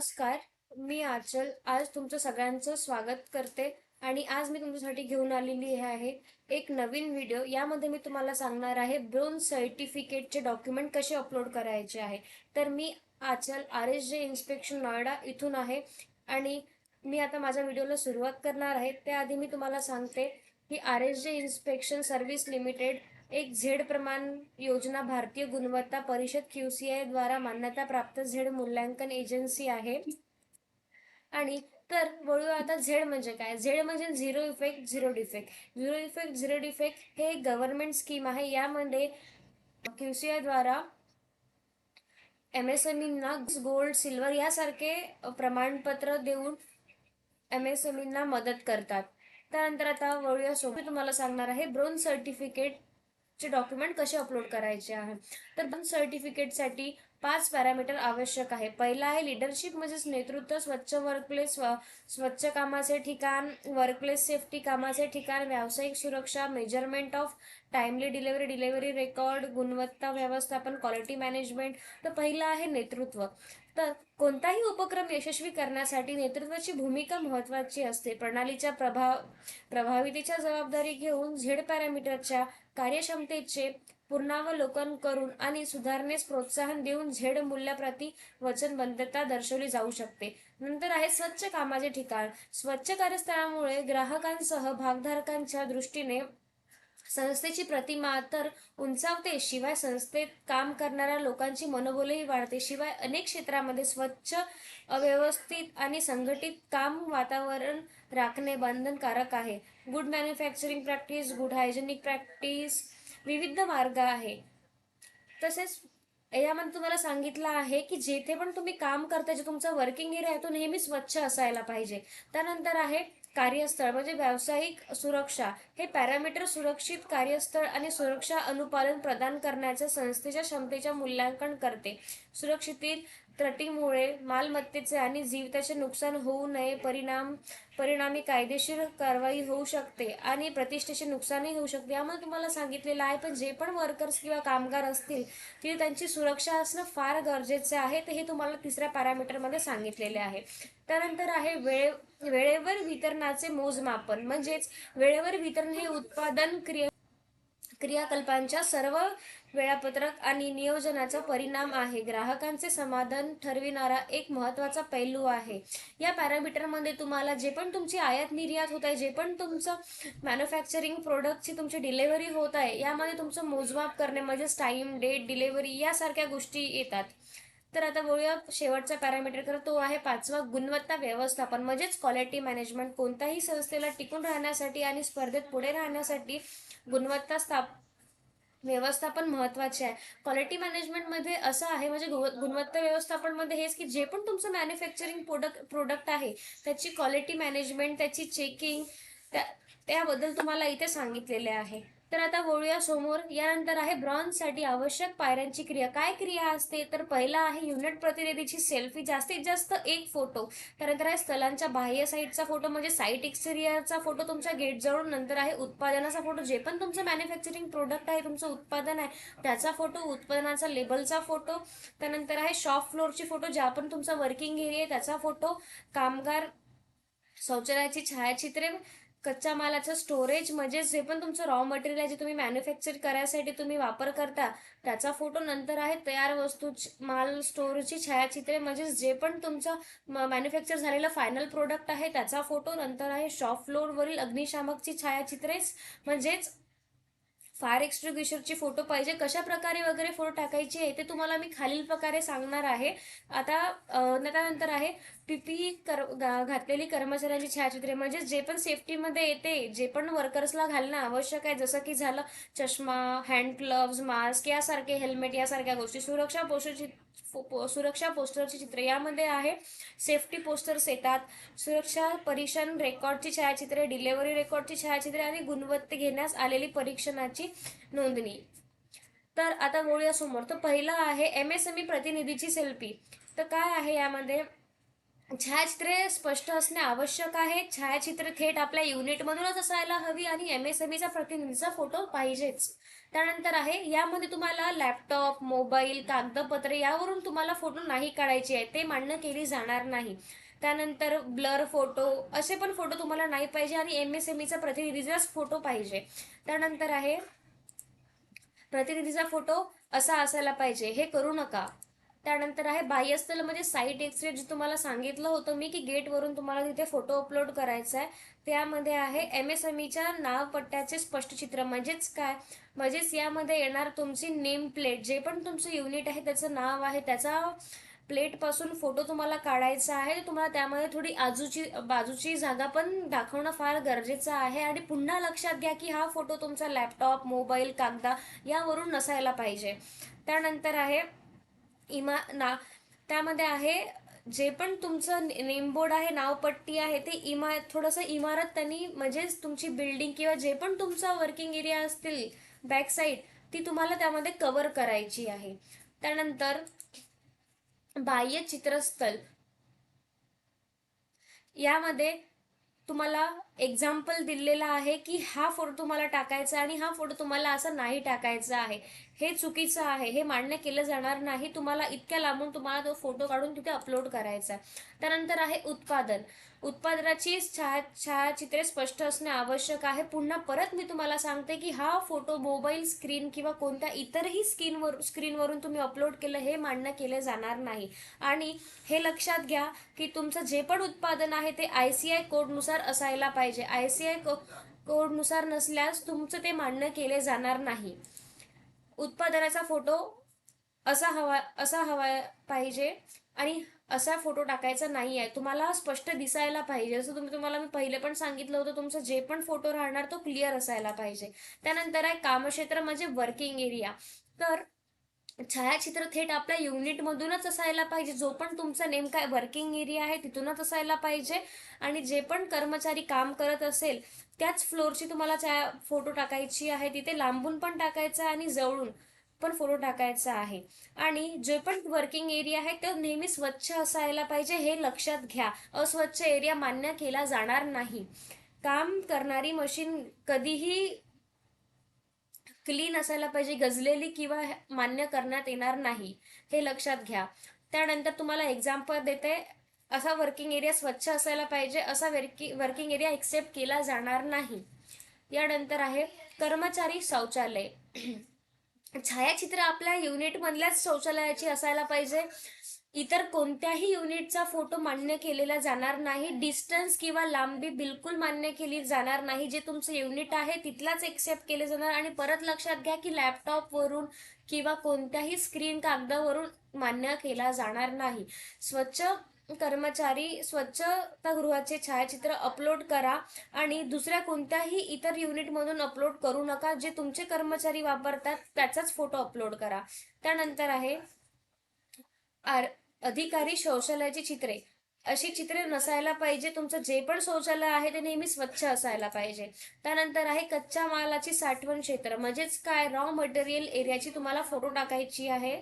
नमस्कार मी आचल. आज तुमचं सगळ्यांचं स्वागत करते आणि आज मी तुमच्यासाठी घेऊन आलेली आहे एक नवीन व्हिडिओ यामध्ये मी तुम्हाला सांगणार आहे ब्रोन सर्टिफिकेटचे डॉक्युमेंट कसे अपलोड करायचे आहे. तर मी Aanchal R S J inspection Noida इथून आहे आणि मी आता माझ्या व्हिडिओला सुरुवात करणार आहे. त्याआधी मी तुम्हाला सांगते की R S J inspection service limited एक झेड प्रमाण योजना भारतीय गुणवत्ता परिषद क्यूसीआय द्वारा मान्यता प्राप्त झेड मूल्यांकन एजन्सी आहे. आणि तर वळू आता झेड म्हणजे काय? झेड म्हणजे zero effect zero defect. Zero effect zero defect हे एक गव्हर्नमेंट स्कीम आहे. यामध्ये क्यूसीआय द्वारा एम गोल्ड सिल्वर यासारखे प्रमाणपत्र देऊन एम मदत करतात. त्यानंतर आता वळूया सोबत. तुम्हाला सांगणार आहे ब्रोन सर्टिफिकेट चे डॉक्युमेंट कसे अपलोड करायचे आहे? तर दोन सर्टिफिकेटसाठी पाच पॅरामीटर आवश्यक आहे. पहिला आहे लिडरशिप म्हणजेच नेतृत्व स्वच्छ वर्कप्लेस स्वच्छ कामाचे ठिकाण वर्कप्लेस सेफ्टी कामाचे ठिकाण व्यावसायिक सुरक्षा measurement of timely delivery delivery record गुणवत्ता व्यवस्थापन क्वालिटी मॅनेजमेंट तर पहिलं आहे नेतृत्व. तर कोणताही उपक्रम यशस्वी करण्यासाठी नेतृत्वाची भूमिका महत्वाची असते. प्रणालीच्या प्रभाव प्रभावितेच्या जबाबदारी घेऊन झेड पॅरामीटरच्या कार्यक्षमतेचे पूर्णावलोकन करून आणि सुधारणेस प्रोत्साहन देऊन झेड मूल्याप्रती वचनबद्धता दर्शवली जाऊ शकते. नंतर आहे स्वच्छ कामाचे ठिकाण. स्वच्छ कार्यस्थळामुळे ग्राहकांसह भागधारकांच्या दृष्टीने संस्थेची प्रतिमा तर उंचावते शिवाय संस्थेत काम करणाऱ्या लोकांची मनोबलही वाढते. शिवाय अनेक क्षेत्रामध्ये स्वच्छ अव्यवस्थित आणि संघटित काम वातावरण राखणे बंधनकारक आहे. Good manufacturing practice good hygienic practice विविध मार्ग आहे. तसेच यामध्ये तुम्हाला सांगितलं आहे की जेथे पण तुम्ही काम करता जे तुमचा वर्किंग एरिया आहे तो नेहमी स्वच्छ असायला पाहिजे. त्यानंतर आहे कार्यस्थळ म्हणजे व्यावसायिक सुरक्षा. हे पॅरामीटर सुरक्षित कार्यस्थळ आणि सुरक्षा अनुपालन प्रदान करण्याच्या संस्थेच्या क्षमतेच्या मूल्यांकन करते. सुरक्षित त्रटीमुळे मालमत्तेचे आणि जीविताचे नुकसान होऊ नये परिणाम परिणामी कायदेशीर कारवाई होऊ शकते आणि प्रतिष्ठेचे नुकसानही होऊ शकते. यामध्ये तुम्हाला सांगितलेलं आहे पण जे पण वर्कर्स किंवा कामगार असतील ते त्यांची सुरक्षा असणं फार गरजेचं आहे ते हे तुम्हाला तिसऱ्या पॅरामीटरमध्ये सांगितलेले आहे. त्यानंतर आहे वेळे वेळेवर वितरणाचे मोजमापन. म्हणजेच वेळेवर वितरण हे उत्पादन क्रिया क्रियाकल्पांच्या सर्व वेळापत्रक आणि नियोजनाचा परिणाम आहे. ग्राहकांचे समाधान ठरविणारा एक महत्त्वाचा पैलू आहे. या पॅरामीटरमध्ये तुम्हाला जे पण तुमची आयात निर्यात होत आहे जे पण तुमचं मॅन्युफॅक्चरिंग प्रोडक्टची तुमची डिलेव्हरी होत आहे यामध्ये तुमचं मोजमाप करणे म्हणजेच टाईम डेट डिलेव्हरी यासारख्या गोष्टी येतात. तर आता बोलूया शेवटचा पॅरामीटर कर तो आहे पाचवा गुणवत्ता व्यवस्थापन. म्हणजेच क्वालिटी मॅनेजमेंट कोणत्याही संस्थेला टिकून राहण्यासाठी आणि स्पर्धेत पुढे राहण्यासाठी गुणवत्ता स्थाप व्यवस्थापन महत्त्वाचे आहे. क्वालिटी मॅनेजमेंटमध्ये असं आहे म्हणजे गुणवत्ता व्यवस्थापनमध्ये हेच की जे पण तुमचं मॅन्युफॅक्चरिंग प्रोडक्ट प्रोडक्ट आहे त्याची क्वालिटी मॅनेजमेंट त्याची चेकिंग त्या त्याबद्दल तुम्हाला इथे सांगितलेले आहे. तर आता वळूया समोर. यानंतर आहे ब्रॉन्झसाठी आवश्यक पायऱ्यांची क्रिया. काय क्रिया असते? तर पहिला आहे युनिट प्रतिनिधीची सेल्फी. जास्तीत जास्त एक फोटो. त्यानंतर आहे स्थलांच्या बाह्य साईडचा फोटो म्हणजे साईट एक्सटेरियरचा फोटो तुमच्या गेट जवळ नंतर आहे उत्पादनाचा फोटो. जे पण तुमचं मॅन्युफॅक्चरिंग प्रोडक्ट आहे तुमचं उत्पादन आहे त्याचा फोटो उत्पादनाचा लेबलचा फोटो. त्यानंतर आहे शॉप फ्लोअरची फोटो ज्या पण तुमचा वर्किंग एरिया आहे त्याचा फोटो. कामगार शौचालयाची छायाचित्रे. कच्च्या मालाचं स्टोरेज म्हणजे जे पण तुमचं रॉ मटेरियल आहे जे तुम्ही मॅन्युफॅक्चर करायसाठी तुम्ही वापर करता त्याचा फोटो नंतर आहे तयार वस्तू माल स्टोरची छायाचित्रे म्हणजे जे पण तुमचं मॅन्युफॅक्चर झालेलं फायनल प्रोडक्ट आहे त्याचा फोटो नंतर आहे शॉप फ्लोअरवरील अग्निशामकची छायाचित्रेच म्हणजेच फायर एक्सट्रिब्युशनची फोटो पाहिजे. कशा प्रकारे वगैरे फोटो टाकायचे आहे ते तुम्हाला मी खालील प्रकारे सांगणार आहे. आता त्यानंतर आहे पीपी कर घातलेली कर्मचाऱ्यांची छायाचित्रे म्हणजे जे पण सेफ्टीमध्ये येते जे पण वर्कर्सला घालणं आवश्यक आहे जसं की झालं चष्मा हँड ग्लव्ज मास्क यासारखे हेल्मेट यासारख्या गोष्टी. सुरक्षा पोस्टरची सुरक्षा पोस्टरची चित्रे यामध्ये आहे. सेफ्टी पोस्टर्स येतात. सुरक्षा परीक्षण रेकॉर्डची छायाचित्रे डिलेव्हरी रेकॉर्डची छायाचित्रे आणि गुणवत्ता घेण्यास आलेली परीक्षणाची नोंदणी. तर आता बोलूया समोर. तर पहिलं आहे एम एस एम ई प्रतिनिधीची सेल्फी तर काय आहे यामध्ये? छायाचित्रे स्पष्ट असणे आवश्यक आहे. छायाचित्र थेट आपल्या युनिटमधूनच असायला हवी आणि एम एस एम ईचा प्रतिनिधीचा फोटो पाहिजेच. त्यानंतर आहे यामध्ये तुम्हाला लॅपटॉप मोबाईल कागदपत्रे यावरून तुम्हाला फोटो नाही काढायचे आहे ते मान्य केली जाणार नाही. त्यानंतर ब्लर फोटो असे पण फोटो तुम्हाला नाही पाहिजे आणि एम एस एम ईचा प्रतिनिधीचाच फोटो पाहिजे. त्यानंतर आहे प्रतिनिधीचा फोटो असा असायला पाहिजे. हे करू नका. त्यानंतर आहे बाह्यस्थल म्हणजे साईट एक्सरे जे तुम्हाला सांगितलं होतं मी की गेटवरून तुम्हाला तिथे फोटो अपलोड करायचा आहे. त्यामध्ये आहे एम एस एम ईच्या नाव पट्ट्याचे स्पष्ट चित्र. म्हणजेच काय? म्हणजेच यामध्ये येणार तुमची नेम प्लेट जे पण तुमचं युनिट आहे त्याचं नाव आहे त्याचा प्लेटपासून फोटो तुम्हाला काढायचा आहे. तर तुम्हाला त्यामध्ये थोडी आजूची बाजूची जागा पण दाखवणं फार गरजेचं आहे. आणि पुन्हा लक्षात घ्या की हा फोटो तुमचा लॅपटॉप मोबाईल कागदा यावरून नसायला पाहिजे. त्यानंतर आहे इमा ना त्यामध्ये आहे जे पण तुमचं नेमबोर्ड आहे नावपट्टी आहे ते इमा थोडंसं इमारत त्यांनी म्हणजेच तुमची बिल्डिंग किंवा जे पण तुमचा वर्किंग एरिया असतील बॅक साईड ती तुम्हाला त्यामध्ये कव्हर करायची आहे. त्यानंतर बाह्य चित्रस्थल. यामध्ये तुम्हाला एक्झाम्पल दिलेला आहे की हा फोटो तुम्हाला टाकायचा आणि हा फोटो तुम्हाला असा नाही टाकायचा आहे. हे चुकीचं आहे हे मान्य केलं जाणार नाही. तुम्हाला इतक्या लांबून तुम्हाला तो फोटो काढून तिथे अपलोड करायचा त्यानंतर आहे उत्पादन. उत्पादनाची छाया छायाचित्रे स्पष्ट असणे आवश्यक आहे. पुन्हा परत मी तुम्हाला सांगते की हा फोटो मोबाईल स्क्रीन किंवा कोणत्या इतरही स्क्रीनवर स्क्रीनवरून तुम्ही अपलोड केलं हे मान्य केले जाणार नाही. आणि हे लक्षात घ्या की तुमचं जे पण उत्पादन आहे ते आय सी आय कोडनुसार असायला पाहिजे. आय सी आय कोडनुसार नसल्यास तुमचं ते मान्य केले जाणार नाही. उत्पादनाचा फोटो असा हवा असा हवा पाहिजे आणि असा फोटो टाकायचा नाही आहे. तुम्हाला स्पष्ट दिसायला पाहिजे. असं तुम्ही तुम्हाला मी पहिले पण सांगितलं होतं तुमचं जे पण फोटो राहणार तो क्लिअर असायला पाहिजे. त्यानंतर आहे कामक्षेत्र म्हणजे वर्किंग एरिया तर छायाचित्र थेट आपल्या युनिटमधूनच असायला पाहिजे. जो पण तुमचा नेमका वर्किंग एरिया आहे तिथूनच असायला पाहिजे. आणि जे पण कर्मचारी काम करत असेल त्याच फ्लोअरची तुम्हाला छाया फोटो टाकायची आहे. तिथे लांबून पण टाकायचं आणि जवळून पण फोटो टाकायचा आहे. आणि जे पण वर्किंग एरिया आहे तो नेहमी स्वच्छ असायला पाहिजे. हे लक्षात घ्या. अस्वच्छ एरिया मान्य केला जाणार नाही. काम करणारी मशीन कधीही क्लीन असायला पाहिजे गजलेली किंवा मान्य करण्यात येणार नाही हे लक्षात घ्या. त्यानंतर तुम्हाला एक्झाम्पल देते असा वर्किंग एरिया स्वच्छ असायला पाहिजे असा वर्किंग एरिया एक्सेप्ट केला जाणार नाही. यानंतर आहे कर्मचारी शौचालय. छायाचित्र आपल्या युनिटमधल्याच शौचालयाची असायला पाहिजे. इतर कोणत्याही युनिटचा फोटो मान्य केलेला जाणार नाही डिस्टन्स किंवा लांबी बिलकुल मान्य केली जाणार नाही. जे तुमचं युनिट आहे तिथलाच एक्सेप्ट केले जाणार आणि परत लक्षात घ्या की लॅपटॉपवरून किंवा कोणत्याही स्क्रीन कागदावरून मान्य केला जाणार नाही. स्वच्छ कर्मचारी स्वच्छतागृहाचे छायाचित्र अपलोड करा आणि दुसऱ्या कोणत्याही इतर युनिटमधून अपलोड करू नका. जे तुमचे कर्मचारी वापरतात त्याचाच फोटो अपलोड करा. त्यानंतर आहे आर अधिकारी शौचालयाची चित्रे. अशी चित्रे नसायला पाहिजे. तुमचं जे पण शौचालय आहे ते नेहमी स्वच्छ असायला पाहिजे. त्यानंतर आहे कच्च्या मालाची साठवण क्षेत्र. म्हणजेच काय? रॉ मटेरियल एरियाची तुम्हाला फोटो टाकायची आहे.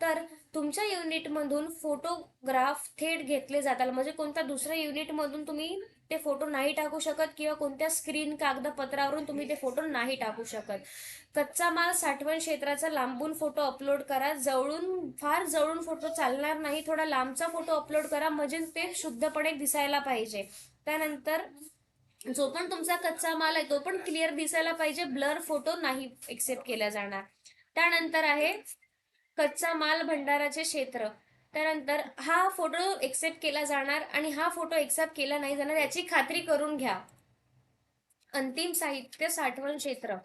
तर तुमच्या युनिटमधून फोटोग्राफ थेट घेतले जातात. म्हणजे कोणत्या दुसऱ्या युनिटमधून तुम्ही ते फोटो नाही टाकू शकत किंवा कोणत्या स्क्रीन कागदपत्रावरून तुम्ही ते फोटो नाही टाकू शकत. कच्चा माल साठवण क्षेत्राचा लांबून फोटो अपलोड करा. जवळून फार जवळून फोटो चालणार नाही. थोडा लांबचा फोटो अपलोड करा. म्हणजे ते शुद्धपणे दिसायला पाहिजे. त्यानंतर जो पण तुमचा कच्चा माल आहे तो पण क्लिअर दिसायला पाहिजे. ब्लर फोटो नाही एक्सेप्ट केला जाणार. त्यानंतर आहे कच्चा माल भंडाराचे क्षेत्र. त्यानंतर हा फोटो एक्सेप्ट केला जाणार आणि हा फोटो एक्सेप्ट केला नाही जाणार याची खात्री करून घ्या. अंतिम साहित्य साठवण क्षेत्र.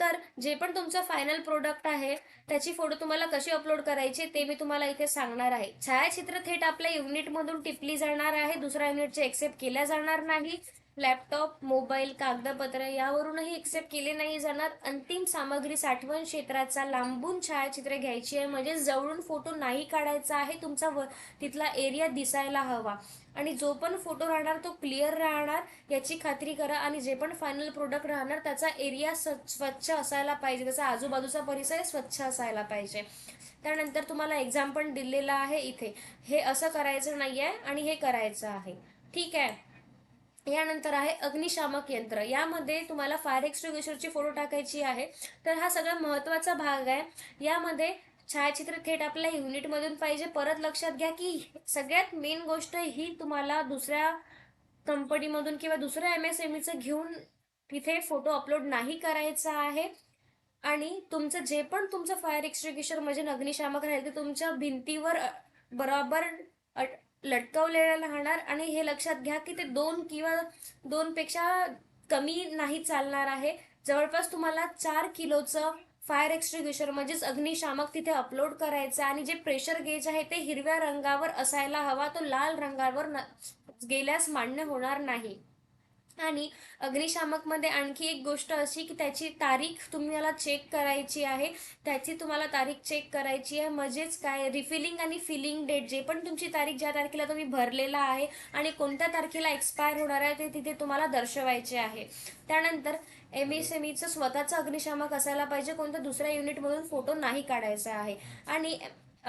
तर जे पण तुमचं फायनल प्रोडक्ट आहे त्याची फोटो तुम्हाला कशी अपलोड करायची ते मी तुम्हाला इथे सांगणार आहे. छायाचित्र थेट आपल्या युनिटमधून टिपली जाणार आहे दुसऱ्या युनिटचे एक्सेप्ट केल्या जाणार नाही. लॅपटॉप मोबाईल कागदपत्र यावरूनही एक्सेप्ट केले नाही जाणार. अंतिम सामग्री साठवण क्षेत्राचा लांबून छायाचित्र घ्यायची आहे. म्हणजे जवळून फोटो नाही काढायचा आहे. तुमचा व तिथला एरिया दिसायला हवा. आणि जो पण फोटो राहणार तो क्लिअर राहणार. याची खात्री करा. आणि जे पण फायनल प्रोडक्ट राहणार त्याचा एरिया स्वच्छ असायला पाहिजे. त्याचा आजूबाजूचा परिसर स्वच्छ असायला पाहिजे. त्यानंतर तुम्हाला एक्झाम पण दिलेला आहे इथे. हे असं करायचं नाही आहे आणि हे करायचं आहे. ठीक आहे? यानंतर आहे अग्निशामक यंत्र. यामध्ये तुम्हाला फायर एक्स्ट्रिग्युशरची फोटो टाकायची आहे. तर हा सगळा महत्त्वाचा भाग आहे. यामध्ये छायाचित्र थेट आपल्या युनिटमधून पाहिजे. परत लक्षात घ्या की सगळ्यात मेन गोष्ट ही तुम्हाला दुसऱ्या कंपनीमधून किंवा दुसऱ्या एम एस एम ईचं घेऊन तिथे फोटो अपलोड नाही करायचा आहे. आणि तुमचं जे पण तुमचं फायर एक्स्ट्रिग्युशर म्हणजे अग्निशामक राहील ते तुमच्या भिंतीवर बरोबर अट- लटकवलेलं राहणार आणि हे लक्षात घ्या की ते दोन किंवा दोनपेक्षा कमी नाही चालणार आहे. जवळपास तुम्हाला चार किलोचं फायर एक्स्टिंग्विशर म्हणजेच अग्निशामक तिथे अपलोड करायचं आणि जे प्रेशर गेज आहे ते हिरव्या रंगावर असायला हवा तो लाल रंगावर न गेल्यास मान्य होणार नाही. आणि अग्निशामकमध्ये आणखी एक गोष्ट अशी की त्याची तारीख तुम्हाला चेक करायची आहे. त्याची तुम्हाला तारीख चेक करायची आहे. म्हणजेच काय? रिफिलिंग आणि फिलिंग डेट जे पण तुमची तारीख ज्या तारखेला तुम्ही भरलेला आहे आणि कोणत्या तारखेला एक्सपायर होणार आहे ते तिथे तुम्हाला दर्शवायचे आहे. त्यानंतर एम एस एम ईचं स्वतःचं अग्निशामक असायला पाहिजे. कोणत्या दुसऱ्या युनिटमधून फोटो नाही काढायचा आहे. आणि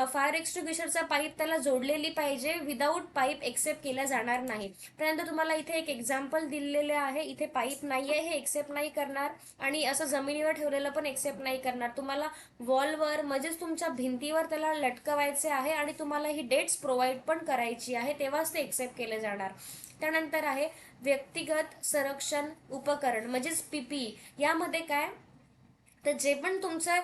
फायर एक्स्टिग्युशरचा पाईप त्याला जोडलेली पाहिजे. विदाऊट पाईप एक्सेप्ट केला जाणार नाही. परंतु तुम्हाला इथे एक एक्झाम्पल दिलेले आहे. इथे पाईप नाही आहे हे एक्सेप्ट नाही करणार. आणि असं जमिनीवर ठेवलेलं पण एक्सेप्ट नाही करणार. तुम्हाला वॉलवर म्हणजेच तुमच्या भिंतीवर त्याला लटकवायचे आहे आणि तुम्हाला ही डेट्स प्रोव्हाइड पण करायची आहे तेव्हाच ते एक्सेप्ट केले जाणार. त्यानंतर आहे व्यक्तिगत संरक्षण उपकरण म्हणजेच पीपी यामध्ये काय? तर जे पण तुमचं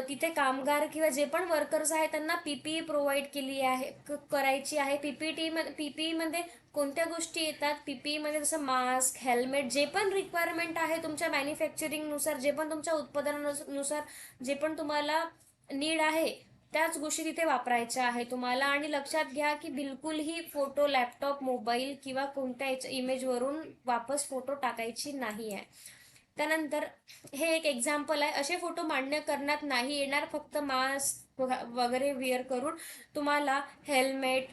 तिथे कामगार किंवा जे पण वर्कर्स आहेत त्यांना पीपीई प्रोव्हाइड केली आहे क- करायची आहे. पीपीटी पीपीई मध्ये कोणत्या गोष्टी येतात? पीपीई मध्ये जसं मास्क हेल्मेट जे पण रिक्वायरमेंट आहे तुमच्या मॅन्युफॅक्चरिंगनुसार जे पण तुमच्या उत्पादनानुसार जे पण तुम्हाला नीड आहे त्याच गोष्टी तिथे वापरायच्या आहे तुम्हाला. आणि लक्षात घ्या की बिलकुलही फोटो लॅपटॉप मोबाईल किंवा कोणत्या इमेजवरून वापस फोटो टाकायची नाही आहे त्यानंतर हे एक एक्झाम्पल आहे. असे फोटो मान्य करण्यात नाही येणार. फक्त मास्क वगैरे वेअर करून तुम्हाला हेल्मेट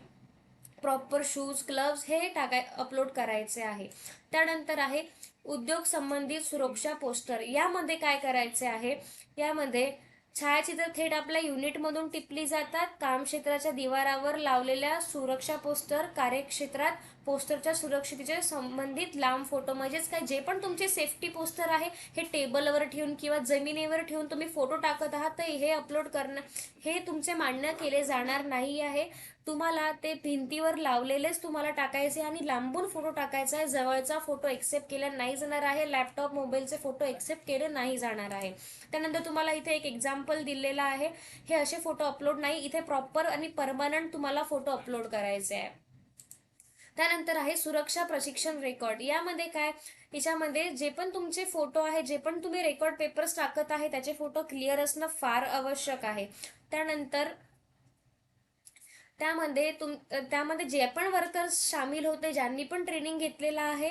प्रॉपर शूज ग्लव्स हे टाकाय अपलोड करायचे आहे. त्यानंतर आहे उद्योग संबंधित सुरक्षा पोस्टर यामध्ये काय करायचे आहे? यामध्ये छायाचित्र थेट आपल्या युनिटमधून टिपली जातात. कामक्षेत्राच्या दिवारावर लावलेल्या सुरक्षा पोस्टर कार्यक्षेत्रात पोस्टरच्या सुरक्षितेच्या संबंधित लांब फोटो म्हणजेच काय? जे पण तुमचे सेफ्टी पोस्टर आहे हे टेबलवर ठेवून किंवा जमिनीवर ठेवून तुम्ही फोटो टाकत आहात तर हे अपलोड करणं हे तुमचे मान्य केले जाणार नाही आहे. तुम्हाला ते भिंतीवर लावलेलेच तुम्हाला टाकायचे आणि लांबून फोटो टाकायचा आहे. जवळचा फोटो एक्सेप्ट केला नाही जाणार आहे. लॅपटॉप मोबाईलचे फोटो एक्सेप्ट केले नाही जाणार आहे. त्यानंतर तुम्हाला इथे एक एक्झाम्पल दिलेला आहे. हे असे फोटो अपलोड नाही. इथे प्रॉपर आणि परमनंट तुम्हाला फोटो अपलोड करायचे आहे. त्यानंतर आहे सुरक्षा प्रशिक्षण रेकॉर्ड यामध्ये काय? याच्यामध्ये जे पण तुमचे फोटो आहे जे पण तुम्ही रेकॉर्ड पेपर्स टाकत आहे त्याचे फोटो क्लिअर असणं फार आवश्यक आहे. त्यानंतर त्यामध्ये तुम त्यामध्ये जे पण वर्कर्स सामील होते ज्यांनी पण ट्रेनिंग घेतलेलं आहे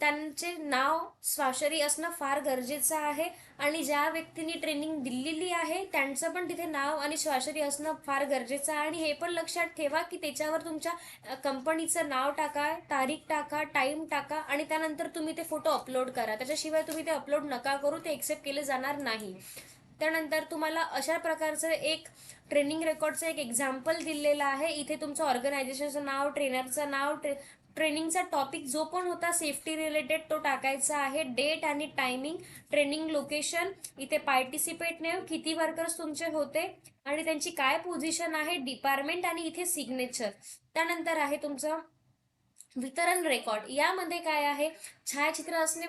त्यांचे नाव स्वाक्षरी असणं फार गरजेचं आहे. आणि ज्या व्यक्तींनी ट्रेनिंग दिलेली आहे त्यांचं पण तिथे नाव आणि स्वाक्षरी असणं फार गरजेचं आहे. आणि हे पण लक्षात ठेवा की त्याच्यावर तुमच्या कंपनीचं नाव टाका तारीख टाका टाईम टाका आणि त्यानंतर तुम्ही ते फोटो अपलोड करा. त्याच्याशिवाय तुम्ही ते अपलोड नका करू ते एक्सेप्ट केले जाणार नाही. त्यानंतर तुम्हाला अशा प्रकारचं एक ट्रेनिंग रेकॉर्डचं एक एक्झाम्पल दिलेलं आहे. इथे तुमचं ऑर्गनायझेशनचं नाव ट्रेनरचं नाव ट्रे ट्रेनिंगचा टॉपिक जो पण होता सेफ्टी रिलेटेड तो टाकायचा आहे. डेट आणि टायमिंग ट्रेनिंग लोकेशन इथे पार्टिसिपेट नेम किती वर्कर्स तुमचे होते आणि त्यांची काय पोझिशन आहे डिपार्टमेंट आणि इथे सिग्नेचर त्यानंतर आहे तुमचं वितरण रेकॉर्ड यामध्ये काय आहे? छायाचित्र असणे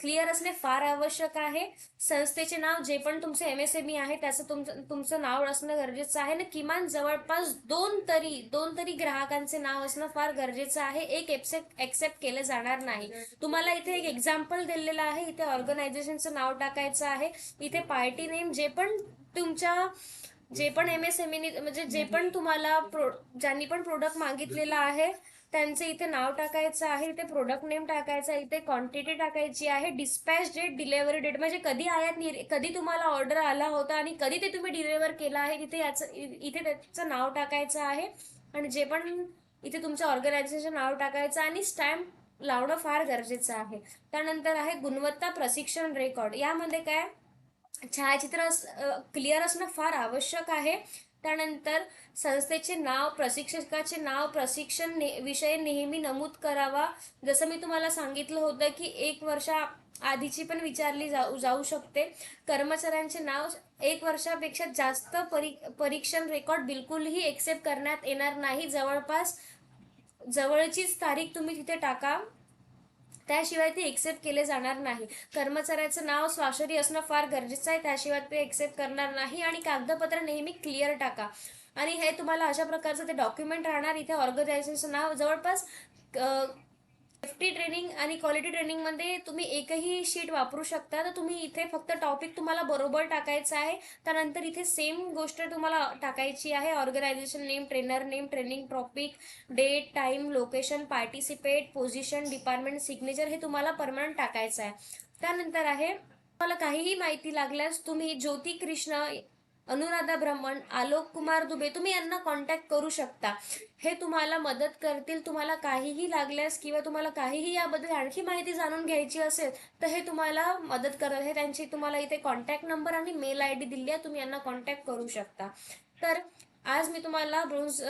क्लिअर असणे फार आवश्यक आहे. संस्थेचे नाव जे पण तुमचे एम एस एम ई आहे त्याचं तुमचं तुमचं नाव असणं गरजेचं आहे. ना किमान जवळपास दोन तरी दोन तरी ग्राहकांचे नाव असणं फार गरजेचं आहे. एक एक्सेप्ट एक्सेप्ट केलं जाणार नाही. तुम्हाला इथे एक एक्झाम्पल दिलेलं आहे. इथे ऑर्गनायझेशनचं नाव टाकायचं आहे. इथे पार्टी नेम जे पण तुमच्या जे पण एम एस एम म्हणजे जे पण तुम्हाला प्रो ज्यांनी पण प्रोडक्ट मागितलेलं आहे त्यांचं इथे नाव टाकायचं आहे इथे प्रोडक्ट नेम टाकायचं आहे इथे क्वांटिटी टाकायची आहे डिस्पॅच डेट डिलेव्हरी डेट म्हणजे कधी आयात नि- कधी तुम्हाला ऑर्डर आला होता आणि कधी ते तुम्ही डिलेवर केलं आहे तिथे याचं इ- इथे त्याचं नाव टाकायचं आहे. आणि जे पण इथे तुमचं ऑर्गनायझेशन नाव टाकायचं आणि स्टॅम्प लावणं फार गरजेचं आहे. त्यानंतर आहे गुणवत्ता प्रशिक्षण रेकॉर्ड यामध्ये काय? छायाचित्र क्लिअर असणं फार आवश्यक आहे. त्यानंतर संस्थेचे नाव प्रशिक्षकाचे नाव प्रशिक्षण ने विषय नेहमी नमूद करावा. जसं मी तुम्हाला सांगितलं होतं की एक वर्षा आधीची पण विचारली जाऊ जाऊ शकते. कर्मचाऱ्यांचे नाव एक वर्षापेक्षा जास्त परी परीक्षण रेकॉर्ड बिलकुलही एक्सेप्ट करण्यात येणार नाही. जवळपास जवळचीच तारीख तुम्ही तिथे टाका. त्याशिवाय ते एक्सेप्ट केले जाणार नाही. कर्मचाऱ्याचं नाव स्वाक्षरी असणं फार गरजेचं आहे. त्याशिवाय ते एक्सेप्ट करणार नाही. आणि कागदपत्र नेहमी क्लिअर टाका. आणि हे तुम्हाला अशा प्रकारचं ते डॉक्युमेंट राहणार. इथे ऑर्गनायझेशनचं नाव जवळपास सेफ्टी ट्रेनिंग आणि क्वालिटी ट्रेनिंगमध्ये तुम्ही एकही शीट वापरू शकता. तर तुम्ही इथे फक्त टॉपिक तुम्हाला बरोबर टाकायचं आहे. त्यानंतर इथे सेम गोष्ट तुम्हाला टाकायची आहे. Organisation name trainer name training topic date time location participate position department signature हे तुम्हाला परमनंट टाकायचं आहे. त्यानंतर आहे तुम्हाला काहीही माहिती लागल्यास तुम्ही ज्योती कृष्ण अनुराधा ब्रह्मण आलोक कुमार दुबे तुम्ही यांना कॉन्टॅक्ट करू शकता. हे तुम्हाला मदत करतील. तुम्हाला काहीही लागल्यास किंवा तुम्हाला काहीही याबद्दल आणखी माहिती जाणून घ्यायची असेल तर हे तुम्हाला मदत करत हे त्यांची तुम्हाला इथे कॉन्टॅक्ट नंबर आणि मेल आय डी दिली आहे. तुम्ही यांना कॉन्टॅक्ट करू शकता. तर आज मी तुम्हाला ब्रोज